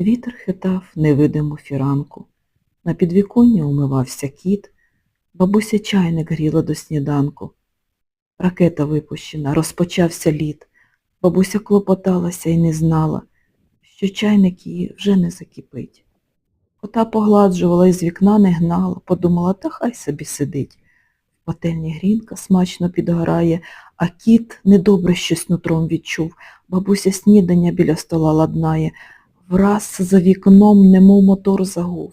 Вітер хитав невидиму фіранку. На підвіконні умивався кіт, бабуся чайник гріла до сніданку. Ракета випущена, розпочався літ. Бабуся клопоталася і не знала, що чайник її вже не закипить. Кота погладжувала і з вікна не гнала, подумала, та хай собі сидить. В пательні грінка смачно підгорає, а кіт недобре щось нутром відчув. Бабуся снідання біля стола ладнає. Враз за вікном немов мотор загув.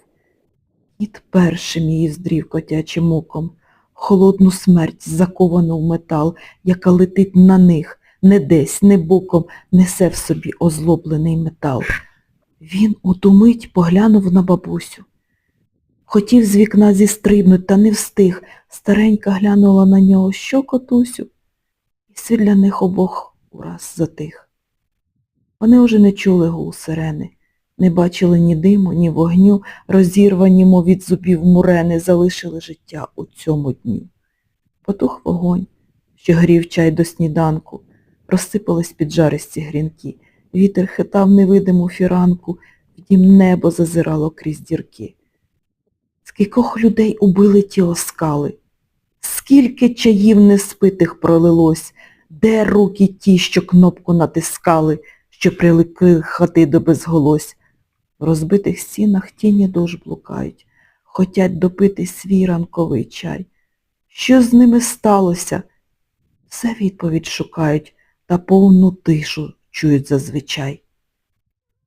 Кіт першим її здрів котячим оком. Холодну смерть заковану в метал, яка летить на них, не десь, не боком, несе в собі озлоблений метал. Він у ту мить поглянув на бабусю. Хотів з вікна зістрибнуть, та не встиг. Старенька глянула на нього, що котусю, і світ для них обох ураз затих. Вони уже не чули гул сирени, не бачили ні диму, ні вогню, розірвані, мов від зубів мурени, залишили життя у цьому дню. Потух вогонь, що грів чай до сніданку, розсипались піджаристі грінки, вітер хитав невидиму фіранку, втім небо зазирало крізь дірки. Скількох людей убили ті оскали, скільки чаїв неспитих пролилось, де руки ті, що кнопку натискали, що приликли хати до безголось. В розбитих стінах тіні душ блукають, хотять допити свій ранковий чай. Що з ними сталося? Все відповідь шукають та повну тишу чують зазвичай.